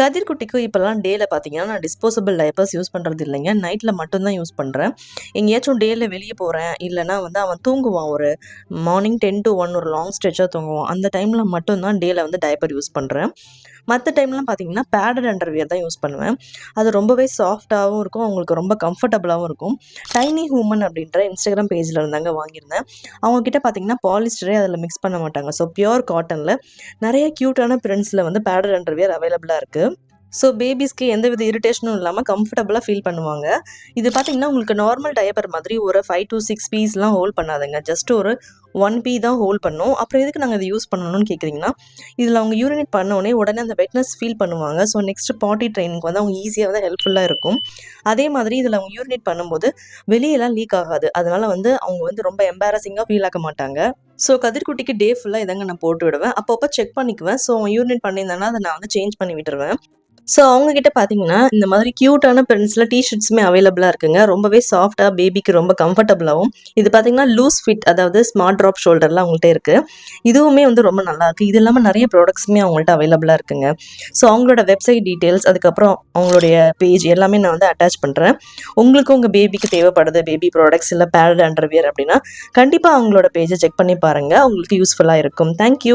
கதிர்குட்டிக்கும் இப்போல்லாம் டேல பார்த்தீங்கன்னா நான் டிஸ்போசபிள் டைப்பர்ஸ் யூஸ் பண்ணுறது இல்லைங்க. நைட்டில் மட்டும்தான் யூஸ் பண்ணுறேன் எங்கேயாச்சும் டேயில் வெளியே போகிறேன் இல்லைனா வந்து அவன் தூங்குவான். ஒரு மார்னிங் டென் டு ஒன் ஒரு லாங் ஸ்ட்ரெச்சாக தூங்குவான். அந்த டைமில் மட்டும்தான் டேயில் வந்து டைப்பர் யூஸ் பண்ணுறேன் மற்ற டைம்லாம் பார்த்தீங்கன்னா பேடட் அண்டர்வியர் தான் யூஸ் பண்ணுவேன். அது ரொம்பவே சாஃப்டாகவும் இருக்கும். அவங்களுக்கு ரொம்ப கம்ஃபர்டபுளாகவும் இருக்கும். டைனி ஹூமன் அப்படின்ற இன்ஸ்டாகிராம் பேஜில் இருந்தாங்க வாங்கியிருந்தேன். அவங்கக்கிட்ட பார்த்தீங்கன்னா பாலிஸ்டரே அதில் மிக்ஸ் பண்ண மாட்டாங்க. ஸோ பியோர் காட்டனில் நிறைய க்யூட்டான பிரிண்ட்ஸில் வந்து பேடட் அண்டர்வியர் அவைலபிளாக இருக்குது ஸோ பேபிஸ்க்கு எந்த வித இரிட்டேஷனும் இல்லாமல் கம்ஃபர்டபுளாக ஃபீல் பண்ணுவாங்க. இது பார்த்தீங்கன்னா உங்களுக்கு நார்மல் டயப்பர் மாதிரி ஒரு ஃபைவ் டு சிக்ஸ் பீஸ்லாம் ஹோல்ட் பண்ணாதுங்க. ஜஸ்ட் ஒரு ஒன் பீ தான் ஹோல்ட் பண்ணும். அப்புறம் எதுக்கு நாங்கள் இதை யூஸ் பண்ணணும்னு கேட்குறீங்கன்னா இதில் அவங்க யூரினேட் பண்ண உடனே அந்த வெட்னஸ் ஃபீல் பண்ணுவாங்க. ஸோ நெக்ஸ்ட் பாட்டி ட்ரைனிங்க்கு வந்து அவங்க ஈஸியாக தான் ஹெல்ப்ஃபுல்லாக இருக்கும். அதே மாதிரி இதில் அவங்க யூரினேட் பண்ணும்போது வெளியெல்லாம் லீக் ஆகாது. அதனால் வந்து அவங்க வந்து ரொம்ப எம்பாரசிங்காக ஃபீல் ஆக மாட்டாங்க. ஸோ கதிர்குட்டிக்கு டே ஃபுல்லாக இதாங்க நான் போட்டு விடுவேன். அப்பப்போ செக் பண்ணிக்குவேன். ஸோ அவங்க யூரினேட் பண்ணியிருந்தேன்னா அதை நான் வந்து சேஞ்ச் பண்ணி விட்டுருவேன். ஸோ அவங்கக்கிட்ட பார்த்தீங்கன்னா இந்த மாதிரி க்யூட்டான பிரிண்ட்ஸில் டிஷர்ட்ஸுமே அவைலபிளாக இருக்குங்க. ரொம்பவே சாஃப்டாக பேபிக்கு ரொம்ப கம்ஃபர்டபுளாகவும் இது பார்த்தீங்கன்னா லூஸ் ஃபிட் அதாவது ஸ்மார்ட் ட்ராப் ஷோல்டர்லாம் அவங்கள்ட்ட இருக்குது இதுவுமே வந்து ரொம்ப நல்லா இருக்குது இது இல்லாமல் நிறைய ப்ராடக்ட்ஸுமே அவங்கள்ட்ட அவைலபிளாக இருக்குங்க. ஸோ அவங்களோட வெப்சைட் டீட்டெயில்ஸ் அதுக்கப்புறம் அவங்களுடைய பேஜ் எல்லாமே நான் வந்து அட்டாச் பண்ணுறேன் உங்களுக்கு உங்கள் பேபிக்கு தேவைப்படுது பேபி ப்ராடக்ட்ஸ் இல்லை பேரட் அண்டர்வியர் அப்படின்னா கண்டிப்பாக அவங்களோட பேஜை செக் பண்ணி பாருங்கள் உங்களுக்கு யூஸ்ஃபுல்லாக இருக்கும். தேங்க்யூ